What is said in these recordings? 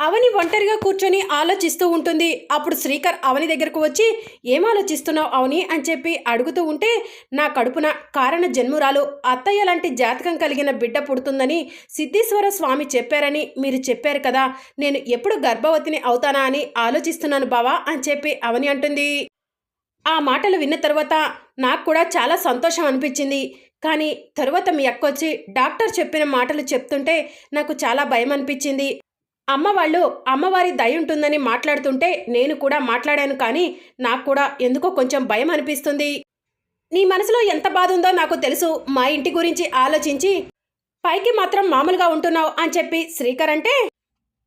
అవని ఒంటరిగా కూర్చొని ఆలోచిస్తూ ఉంటుంది. అప్పుడు శ్రీకర్ అవని దగ్గరకు వచ్చి ఏం ఆలోచిస్తున్నావు అవని? అని చెప్పి అడుగుతూ ఉంటే నా కడుపున కారణ జన్మురాలు అత్తయ్య లాంటి జాతకం కలిగిన బిడ్డ పుడుతుందని సిద్ధేశ్వర స్వామి చెప్పారని మీరు చెప్పారు కదా నేను ఎప్పుడు గర్భవతిని అవుతానా అని ఆలోచిస్తున్నాను బావా అని చెప్పి అవని అంటుంది. ఆ మాటలు విన్న తర్వాత నాకు కూడా చాలా సంతోషం అనిపించింది. కానీ తరువాత మీ అక్క వచ్చి డాక్టర్ చెప్పిన మాటలు చెప్తుంటే నాకు చాలా భయం అనిపించింది అమ్మ వాళ్ళు అమ్మవారి దయ ఉంటుందని మాట్లాడుతుంటే నేను కూడా మాట్లాడాను కానీ నాకు కూడా ఎందుకో కొంచెం భయం అనిపిస్తుంది. నీ మనసులో ఎంత బాధ ఉందో నాకు తెలుసు. మా ఇంటి గురించి ఆలోచించి పైకి మాత్రం మామూలుగా ఉంటున్నావు అని చెప్పి శ్రీకర్ అంటే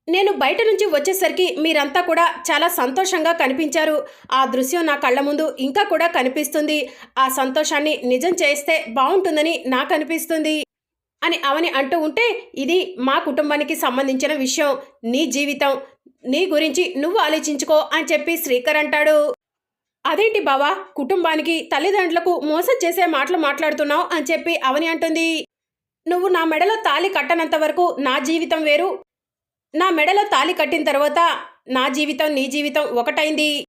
నేను బయట నుంచి వచ్చేసరికి మీరంతా కూడా చాలా సంతోషంగా కనిపించారు. ఆ దృశ్యం నా కళ్ళ ముందు ఇంకా కూడా కనిపిస్తుంది. ఆ సంతోషాన్ని నిజం చేస్తే బాగుంటుందని నాకు అనిపిస్తుంది. అని అవని అంటూ ఉంటే ఇది మా కుటుంబానికి సంబంధించిన విషయం. నీ జీవితం నీ గురించి నువ్వు ఆలోచించుకో అని చెప్పి శ్రీకర్ అంటాడు. అదేంటి బావా కుటుంబానికి తల్లిదండ్రులకు మోసం చేసే మాటలు మాట్లాడుతున్నావు అని చెప్పి అవని అంటుంది. నువ్వు నా మెడలో తాళి కట్టనంత వరకు నా జీవితం వేరు. నా మెడలో తాళి కట్టిన తర్వాత నా జీవితం నీ జీవితం ఒకటైంది.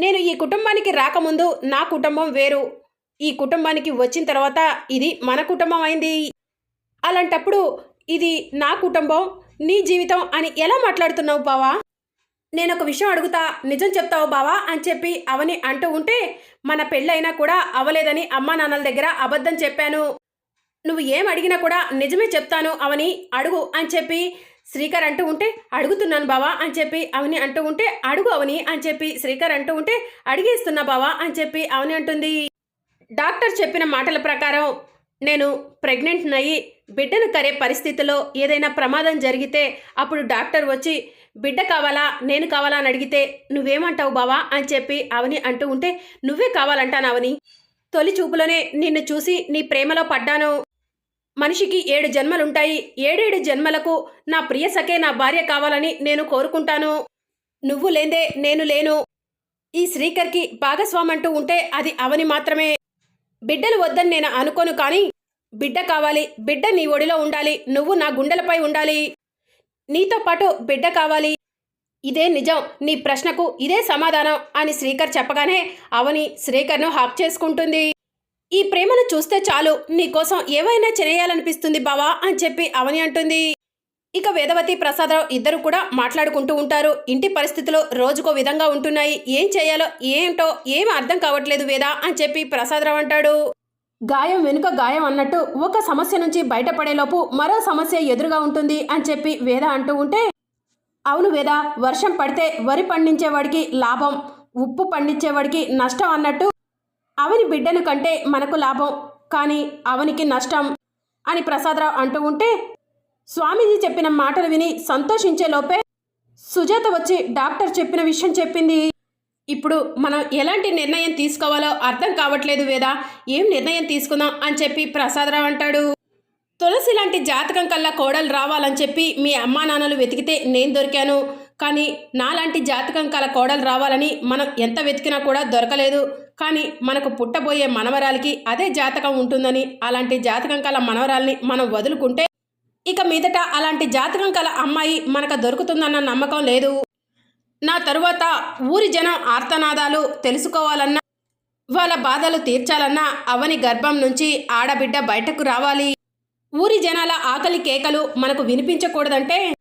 నేను ఈ కుటుంబానికి రాకముందు నా కుటుంబం వేరు. ఈ కుటుంబానికి వచ్చిన తర్వాత ఇది మన కుటుంబం అయింది. అలాంటప్పుడు ఇది నా కుటుంబం నీ జీవితం అని ఎలా మాట్లాడుతున్నావు బావా? నేను ఒక విషయం అడుగుతా నిజం చెప్తావు బావా అని చెప్పి అవని అంటూ ఉంటే మన పెళ్ళైనా కూడా అవలేదని అమ్మా నాన్నల దగ్గర అబద్ధం చెప్పాను. నువ్వు ఏం అడిగినా కూడా నిజమే చెప్తాను అవని అడుగు అని చెప్పి శ్రీకర్ అంటూ ఉంటే అడుగుతున్నాను బావా అని చెప్పి అవని అంటూ ఉంటే అడుగు అవని అని చెప్పి శ్రీకర్ అంటూ ఉంటే అడిగేస్తున్నా బావా అని చెప్పి అవని అంటుంది. డాక్టర్ చెప్పిన మాటల ప్రకారం నేను ప్రెగ్నెంట్ అయ్యి బిడ్డను కరే పరిస్థితిలో ఏదైనా ప్రమాదం జరిగితే అప్పుడు డాక్టర్ వచ్చి బిడ్డ కావాలా? నేను కావాలా? అని అడిగితే నువ్వేమంటావు బావా? అని చెప్పి అవని అంటూ ఉంటే నువ్వే కావాలంటాను అవని? తొలి చూపులోనే నిన్ను చూసి నీ ప్రేమలో పడ్డాను. మనిషికి ఏడు జన్మలుంటాయి. ఏడేడు జన్మలకు నా ప్రియ సఖే నా భార్య కావాలని నేను కోరుకుంటాను. నువ్వు లేందే నేను లేను. ఈ శ్రీకర్కి భాగస్వామంటూ ఉంటే అది అవని మాత్రమే. బిడ్డలు వద్దని నేను అనుకోను కానీ బిడ్డ కావాలి బిడ్డ నీ ఒడిలో ఉండాలి నువ్వు నా గుండెలపై ఉండాలి. నీతో పాటు బిడ్డ కావాలి. ఇదే నిజం నీ ప్రశ్నకు ఇదే సమాధానం అని శ్రీకర్ చెప్పగానే అవని శ్రీకర్ను హాక్ చేసుకుంటుంది. ఈ ప్రేమను చూస్తే చాలు నీకోసం ఏవైనా చేయాలనిపిస్తుంది బావా అని చెప్పి అవని అంటుంది. ఇక వేదవతి ప్రసాదరావు ఇద్దరు కూడా మాట్లాడుకుంటూ ఉంటారు. ఇంటి పరిస్థితులు రోజుకో విధంగా ఉంటున్నాయి. ఏం చేయాలో ఏంటో ఏం అర్థం కావట్లేదు వేద అని చెప్పి ప్రసాదరావు అంటాడు. గాయం వెనుక గాయం అన్నట్టు ఒక సమస్య నుంచి బయటపడేలోపు మరో సమస్య ఎదురుగా ఉంటుంది అని చెప్పి వేద అంటూ ఉంటే అవును వేద వర్షం పడితే వరి పండించేవాడికి లాభం ఉప్పు పండించేవాడికి నష్టం అన్నట్టు అవని బిడ్డను కంటే మనకు లాభం కానీ అవనికి నష్టం అని ప్రసాదరావు అంటూ ఉంటే స్వామీజీ చెప్పిన మాటలు విని సంతోషించే లోపే సుజాత వచ్చి డాక్టర్ చెప్పిన విషయం చెప్పింది. ఇప్పుడు మనం ఎలాంటి నిర్ణయం తీసుకోవాలో అర్థం కావట్లేదు వేదా. ఏం నిర్ణయం తీసుకుందాం అని చెప్పి ప్రసాదరావు అంటాడు. తులసి లాంటి జాతకం కల్లా కోడలు రావాలని చెప్పి మీ అమ్మా నాన్నలు వెతికితే నేను దొరికాను. కానీ నాలాంటి జాతకం కల కోడలు రావాలని మనం ఎంత వెతికినా కూడా దొరకలేదు. కానీ మనకు పుట్టబోయే మనవరాలకి అదే జాతకం ఉంటుందని అలాంటి జాతకం కల మనవరాల్ని మనం వదులుకుంటే ఇక మీదట అలాంటి జాతకం కల అమ్మాయి మనకు దొరుకుతుందన్న నమ్మకం లేదు. నా తరువాత ఊరి జనం ఆర్తనాదాలు తెలుసుకోవాలన్నా వాళ్ళ బాధలు తీర్చాలన్నా అవని గర్భం నుంచి ఆడబిడ్డ బయటకు రావాలి. ఊరి జనాల ఆకలి కేకలు మనకు వినిపించకూడదంటే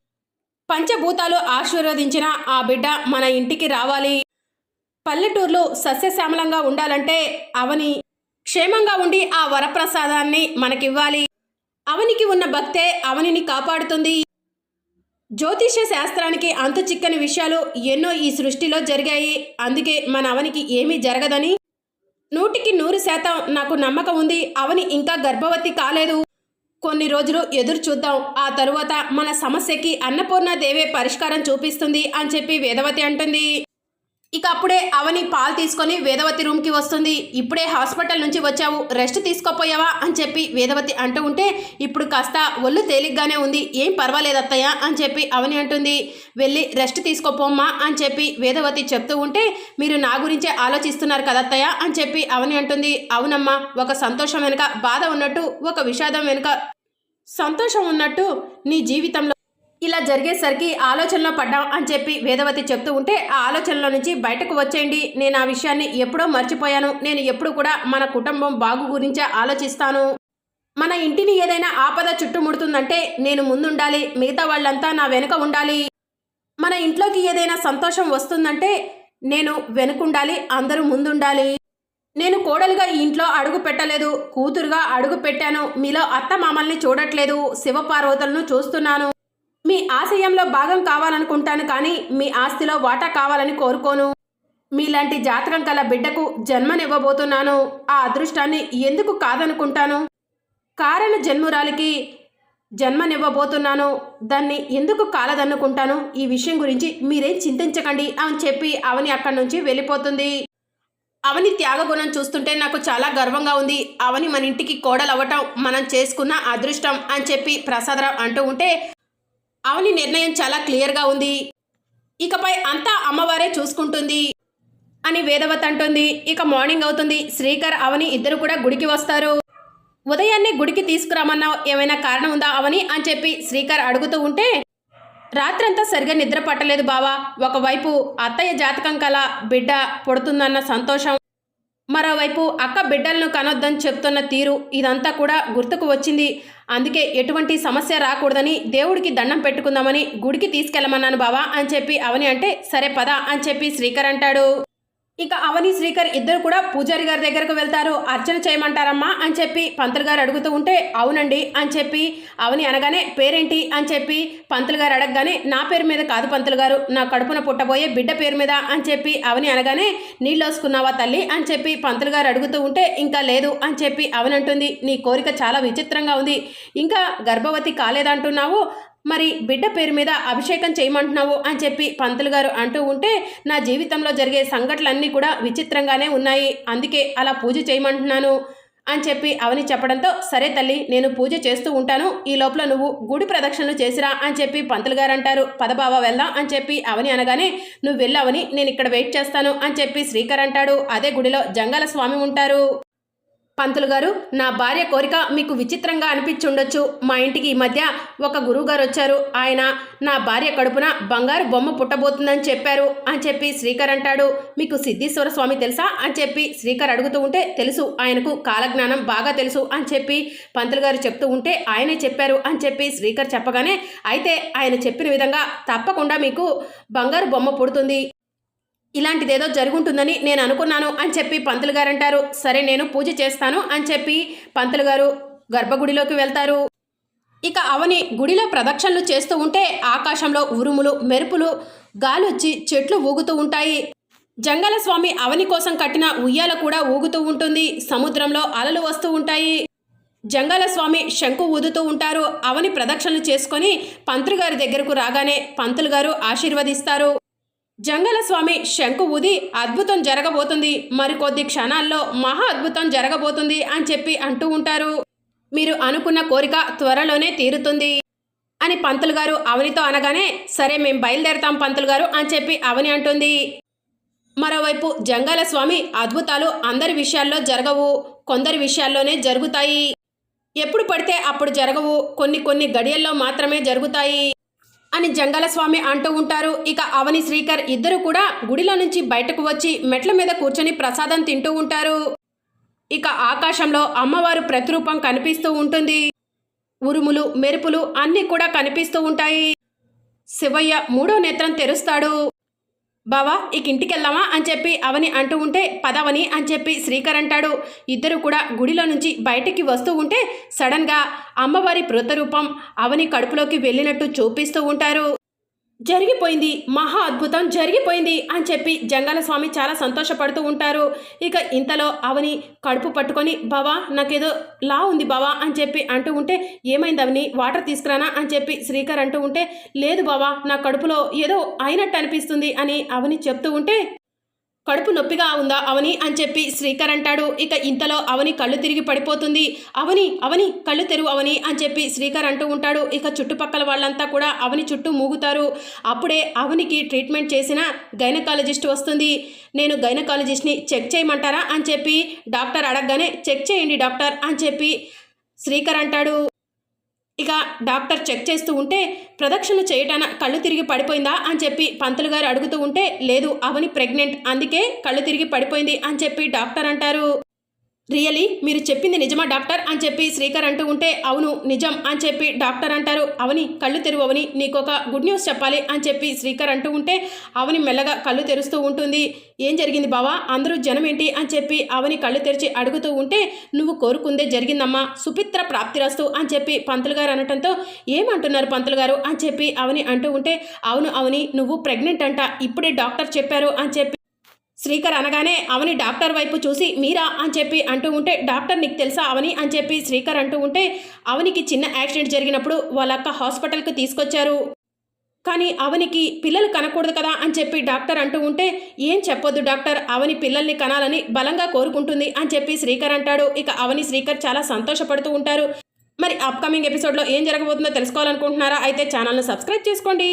పంచభూతాలు ఆశీర్వదించిన ఆ బిడ్డ మన ఇంటికి రావాలి. పల్లెటూర్లు సస్యశ్యామలంగా ఉండాలంటే అవని క్షేమంగా ఉండి ఆ వరప్రసాదాన్ని మనకివ్వాలి. అవనికి ఉన్న భక్తే అవనిని కాపాడుతుంది. జ్యోతిష్య శాస్త్రానికి అంతు చిక్కని విషయాలు ఎన్నో ఈ సృష్టిలో జరిగాయి. అందుకే మన అవనికి ఏమీ జరగదని. నూటికి నూరు శాతం నాకు నమ్మకం ఉంది. అవని ఇంకా గర్భవతి కాలేదు. కొన్ని రోజులు ఎదురు చూద్దాం. ఆ తరువాత మన సమస్యకి అన్నపూర్ణ దేవే పరిష్కారం చూపిస్తుంది అని చెప్పి వేదవతి అంటుంది. ఇక అప్పుడే అవని పాలు తీసుకొని వేదవతి రూమ్కి వస్తుంది. ఇప్పుడే హాస్పిటల్ నుంచి వచ్చావు. రెస్ట్ తీసుకోపోయావా? అని చెప్పి వేదవతి అంటూ ఉంటే ఇప్పుడు కాస్త ఒళ్ళు తేలిగ్గానే ఉంది. ఏం పర్వాలేదు అత్తయ్య అని చెప్పి అవని అంటుంది. వెళ్ళి రెస్ట్ తీసుకోపోమ్మా అని చెప్పి వేదవతి చెప్తూ ఉంటే మీరు నా గురించే ఆలోచిస్తున్నారు కదా అత్తయ్య అని చెప్పి అవని అంటుంది. అవునమ్మా ఒక సంతోషం వెనుక బాధ ఉన్నట్టు ఒక విషాదం వెనుక సంతోషం ఉన్నట్టు నీ జీవితంలో ఇలా జరిగేసరికి ఆలోచనలో పడ్డాం అని చెప్పి వేదవతి చెప్తూ ఉంటే ఆ ఆలోచనలో నుంచి బయటకు వచ్చేయండి. నేను ఆ విషయాన్ని ఎప్పుడో మర్చిపోయాను. నేను ఎప్పుడు కూడా మన కుటుంబం బాగు గురించే ఆలోచిస్తాను. మన ఇంటిని ఏదైనా ఆపద చుట్టుముడుతుందంటే నేను ముందుండాలి. మిగతా వాళ్ళంతా నా వెనుక ఉండాలి. మన ఇంట్లోకి ఏదైనా సంతోషం వస్తుందంటే నేను వెనుకుండాలి. అందరూ ముందుండాలి. నేను కోడలుగా ఈ ఇంట్లో అడుగు పెట్టలేదు. కూతురుగా అడుగు పెట్టాను. మీలో అత్త మామల్ని చూడట్లేదు. శివపార్వతులను చూస్తున్నాను. మీ ఆశయంలో భాగం కావాలనుకుంటాను కానీ మీ ఆస్తిలో వాటా కావాలని కోరుకోను. మీలాంటి జాతకం కల బిడ్డకు జన్మనివ్వబోతున్నాను. ఆ అదృష్టాన్ని ఎందుకు కాదనుకుంటాను? కారణ జన్మురాలికి జన్మనివ్వబోతున్నాను. దాన్ని ఎందుకు కాలదనుకుంటాను ఈ విషయం గురించి మీరేం చింతించకండి అని చెప్పి అవని అక్కడి నుంచి వెళ్ళిపోతుంది. అవని త్యాగగుణం చూస్తుంటే నాకు చాలా గర్వంగా ఉంది. అవని మన ఇంటికి కోడలవ్వటం మనం చేసుకున్న అదృష్టం అని చెప్పి ప్రసాదరావు అంటూ ఉంటే అవని నిర్ణయం చాలా క్లియర్గా ఉంది. ఇకపై అంతా అమ్మవారే చూసుకుంటుంది అని వేదవత్ అంటుంది. ఇక మార్నింగ్ అవుతుంది. శ్రీకర్ అవని ఇద్దరు కూడా గుడికి వస్తారు. ఉదయాన్నే గుడికి తీసుకురామన్నావు ఏమైనా కారణం ఉందా అవని అని చెప్పి శ్రీకర్ అడుగుతూ ఉంటే రాత్రంతా సరిగా నిద్ర పట్టలేదు బావా. ఒకవైపు అత్తయ్య జాతకం కల బిడ్డ పుడుతుందన్న సంతోషం. మరోవైపు అక్క బిడ్డలను కనొద్దని చెప్తున్న తీరు ఇదంతా కూడా గుర్తుకు వచ్చింది. అందుకే ఎటువంటి సమస్య రాకూడదని దేవుడికి దండం పెట్టుకుందామని గుడికి తీసుకెళ్ళమన్నాను బావా అని చెప్పి అవని అంటే సరే పద అని చెప్పి శ్రీకర్ అంటాడు. ఇక అవని శ్రీకర్ ఇద్దరు కూడా పూజారి గారి దగ్గరకు వెళ్తారు. అర్చన చేయమంటారమ్మా అని చెప్పి పంతులు గారు అడుగుతూ ఉంటే అవునండి అని చెప్పి అవని అనగానే పేరేంటి? అని చెప్పి పంతులు గారు అడగగానే నా పేరు మీద కాదు పంతులు గారు నా కడుపున పుట్టబోయే బిడ్డ పేరు మీద అని చెప్పి అవని అనగానే నీళ్ళోసుకున్నావా తల్లి? అని చెప్పి పంతులు గారు అడుగుతూ ఉంటే ఇంకా లేదు అని చెప్పి అవని అంటుంది. నీ కోరిక చాలా విచిత్రంగా ఉంది. ఇంకా గర్భవతి కాలేదంటున్నావు. మరి బిడ్డ పేరు మీద అభిషేకం చేయమంటున్నావు అని చెప్పి పంతులు గారు అంటూ ఉంటే నా జీవితంలో జరిగే సంఘటనలన్నీ కూడా విచిత్రంగానే ఉన్నాయి. అందుకే అలా పూజ చేయమంటున్నాను అని చెప్పి అవని చెప్పడంతో సరే తల్లి నేను పూజ చేస్తూ ఉంటాను. ఈ లోపల నువ్వు గుడి ప్రదక్షిణలు చేసిరా అని చెప్పి పంతులు గారు అంటారు. పదబావ వెళ్దాం అని చెప్పి అవని అనగానే నువ్వు వెళ్ళావని నేను ఇక్కడ వెయిట్ చేస్తాను అని చెప్పి శ్రీకర్ అంటాడు. అదే గుడిలో జంగాల స్వామి ఉంటారు. పంతులు గారు నా భార్య కోరిక మీకు విచిత్రంగా అనిపించుండొచ్చు. మా ఇంటికి ఈ మధ్య ఒక గురువుగారు వచ్చారు. ఆయన నా భార్య కడుపున బంగారు బొమ్మ పుట్టబోతుందని చెప్పారు అని చెప్పి శ్రీకర్ అంటాడు. మీకు సిద్ధేశ్వర స్వామి తెలుసా అని చెప్పి శ్రీకర్ అడుగుతూ ఉంటే తెలుసు ఆయనకు కాలజ్ఞానం బాగా తెలుసు అని చెప్పి పంతులు గారు చెప్తూ ఉంటే ఆయనే చెప్పారు అని చెప్పి శ్రీకర్ చెప్పగానే అయితే ఆయన చెప్పిన విధంగా తప్పకుండా మీకు బంగారు బొమ్మ పుడుతుంది. ఇలాంటిదేదో జరుగుంటుందని నేను అనుకున్నాను అని చెప్పి పంతులు గారు అంటారు సరే నేను పూజ చేస్తాను అని చెప్పి పంతులు గారు గర్భగుడిలోకి వెళ్తారు. ఇక అవని గుడిలో ప్రదక్షిణలు చేస్తూ ఉంటే ఆకాశంలో ఉరుములు మెరుపులు గాలొచ్చి చెట్లు ఊగుతూ ఉంటాయి. జంగల స్వామి అవని కోసం కట్టిన ఉయ్యాల కూడా ఊగుతూ ఉంటుంది. సముద్రంలో అలలు వస్తూ ఉంటాయి. జంగల స్వామి శంకు ఊదుతూ ఉంటారు. అవని ప్రదక్షిణలు చేసుకొని పంతులు గారి దగ్గరకు రాగానే పంతులు గారు ఆశీర్వదిస్తారు. జంగల స్వామి శంకు ఊది అద్భుతం జరగబోతుంది. మరికొద్ది క్షణాల్లో మహా అద్భుతం జరగబోతుంది అని చెప్పి అంటూ ఉంటారు. మీరు అనుకున్న కోరిక త్వరలోనే తీరుతుంది అని పంతులు గారు అవనితో అనగానే సరే మేము బయలుదేరతాం పంతులు గారు అని చెప్పి అవని అంటుంది. మరోవైపు జంగాల స్వామి అద్భుతాలు అందరి విషయాల్లో జరగవు. కొందరి విషయాల్లోనే జరుగుతాయి. ఎప్పుడు పడితే అప్పుడు జరగవు. కొన్ని కొన్ని గడియల్లో మాత్రమే జరుగుతాయి. అని జంగల స్వామి అంటూ ఉంటారు. ఇక అవని శ్రీకర్ ఇద్దరు కూడా గుడిలో నుంచి బయటకు వచ్చి మెట్ల మీద కూర్చొని ప్రసాదం తింటూ ఉంటారు. ఇక ఆకాశంలో అమ్మవారు ప్రతిరూపం కనిపిస్తూ ఉంటుంది. ఉరుములు మెరుపులు అన్నీ కూడా కనిపిస్తూ ఉంటాయి. శివయ్య మూడో నేత్రం తెరుస్తాడు. బావా ఇక ఇంటికి వెళ్దామా అని చెప్పి అవని అంటూ ఉంటే పదవని అని చెప్పి శ్రీకర్ అంటాడు. ఇద్దరు కూడా గుడిలో నుంచి బయటికి వస్తూ ఉంటే సడన్గా అమ్మవారి మృతరూపం అవని కడుపులోకి వెళ్ళినట్టు చూపిస్తూ ఉంటారు. జరిగిపోయింది. మహా అద్భుతం జరిగిపోయింది అని చెప్పి జంగల స్వామి చాలా సంతోషపడుతూ ఉంటారు. ఇక ఇంతలో అవని కడుపు పట్టుకొని బావా నాకేదో లా ఉంది బావా అని చెప్పి అంటూ ఉంటే ఏమైంది అవని? వాటర్ తీసుకురానా? అని చెప్పి శ్రీకర్ అంటూ ఉంటే లేదు బావా నా కడుపులో ఏదో అయినట్టు అనిపిస్తుంది అని అవని చెప్తూ ఉంటే కడుపు నొప్పిగా ఉందా అవని అని చెప్పి శ్రీకర్ అంటాడు. ఇక ఇంతలో అవని కళ్ళు తిరిగి పడిపోతుంది. అవని అవని కళ్ళు తెరువు అవని అని చెప్పి శ్రీకర్ అంటూ ఉంటాడు. ఇక చుట్టుపక్కల వాళ్ళంతా కూడా అవని చుట్టూ మూగుతారు. అప్పుడే అవనికి ట్రీట్మెంట్ చేసిన గైనకాలజిస్ట్ వస్తుంది. నేను గైనకాలజిస్ట్ని చెక్ చేయమంటారా అని చెప్పి డాక్టర్ అడగగానే చెక్ చేయండి డాక్టర్ అని చెప్పి శ్రీకర్ అంటాడు. ఇక డాక్టర్ చెక్ చేస్తూ ఉంటే ప్రదక్షిణ చేయటాన కళ్ళు తిరిగి పడిపోయిందా అని చెప్పి పంతులు గారు అడుగుతూ ఉంటే లేదు అవని ప్రెగ్నెంట్ అందుకే కళ్ళు తిరిగి పడిపోయింది అని చెప్పి డాక్టర్ అంటారు. రియలీ మీరు చెప్పింది నిజమా డాక్టర్? అని చెప్పి శ్రీకర్ అంటూ ఉంటే అవును నిజం అని చెప్పి డాక్టర్ అంటారు. అవని కళ్ళు తెరువు అవని నీకు ఒక గుడ్ న్యూస్ చెప్పాలి అని చెప్పి శ్రీకర్ అంటూ ఉంటే అవని మెల్లగా కళ్ళు తెరుస్తూ ఉంటుంది. ఏం జరిగింది బావా? అందరూ జనం ఏంటి అని చెప్పి అవని కళ్ళు తెరిచి అడుగుతూ ఉంటే నువ్వు కోరుకుందే జరిగిందమ్మా. సుపిత్ర ప్రాప్తిరస్తు అని చెప్పి పంతులు గారు అనటంతో ఏమంటున్నారు పంతులు గారు? అని చెప్పి అవని అంటూ ఉంటే అవును అవని నువ్వు ప్రెగ్నెంట్ అంట. ఇప్పుడే డాక్టర్ చెప్పారు అని చెప్పి శ్రీకర్ అనగానే అవని డాక్టర్ వైపు చూసి మీరా? అని చెప్పి అంటూ ఉంటే డాక్టర్ నీకు తెలుసా అవని? అని చెప్పి శ్రీకర్ అంటూ ఉంటే అవనికి చిన్న యాక్సిడెంట్ జరిగినప్పుడు వాళ్ళ అక్క హాస్పిటల్కి తీసుకొచ్చారు. కానీ అవనికి పిల్లలు కనకూడదు కదా? అని చెప్పి డాక్టర్ అంటూ ఉంటే ఏం చెప్పొద్దు డాక్టర్ అవని పిల్లల్ని కనాలని బలంగా కోరుకుంటుంది అని చెప్పి శ్రీకర్ అంటాడు. ఇక అవని శ్రీకర్ చాలా సంతోషపడుతూ ఉంటారు. మరి అప్కమింగ్ ఎపిసోడ్లో ఏం జరగబోతుందో తెలుసుకోవాలనుకుంటున్నారా? అయితే ఛానల్ను సబ్స్క్రైబ్ చేసుకోండి.